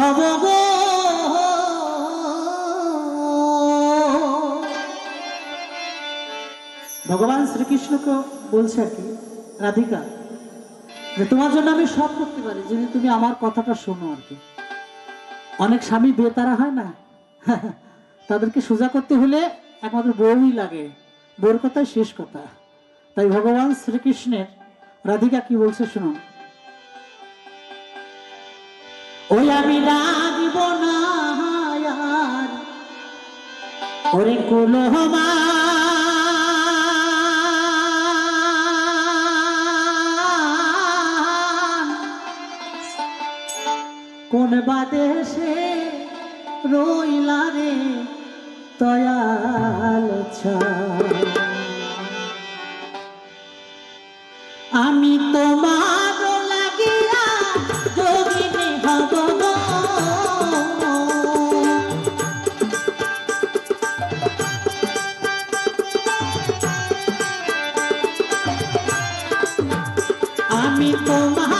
হব ভগবান শ্রীকৃষ্ণকে বলছে আর কি, রাধিকা, যে তোমার জন্য আমি সব করতে পারি, যদি তুমি আমার কথাটা শোনো আর কি। অনেক স্বামী বেতারা হয় না? তাদেরকে সোজা করতে হলে একমাত্র বউই লাগে। বউর কথাই শেষ কথা। তাই ভগবান শ্রীকৃষ্ণের রাধিকা কি বলছে শুনুন। ওই আমি রাগিব না ওরে কুলহমা কোন বাদেশে রইলা রে দয়াল ছাড়। আমি তোমার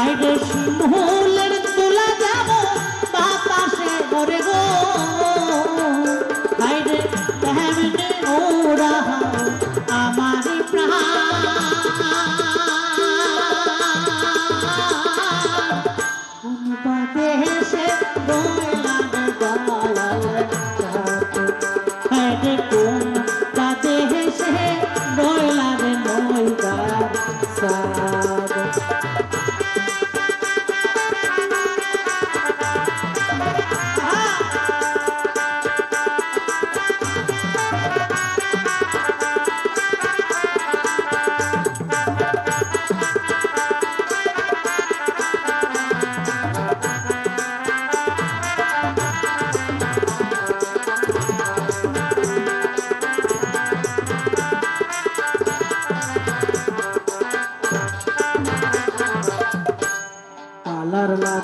হাইরে শিমুলের তুলা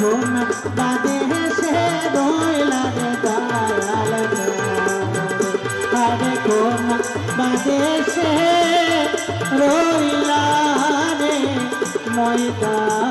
কোন বাদে ভেসে রইলা রে দয়াল চাঁদ আরে কোন বাদে সে রইলা রে ময়দান।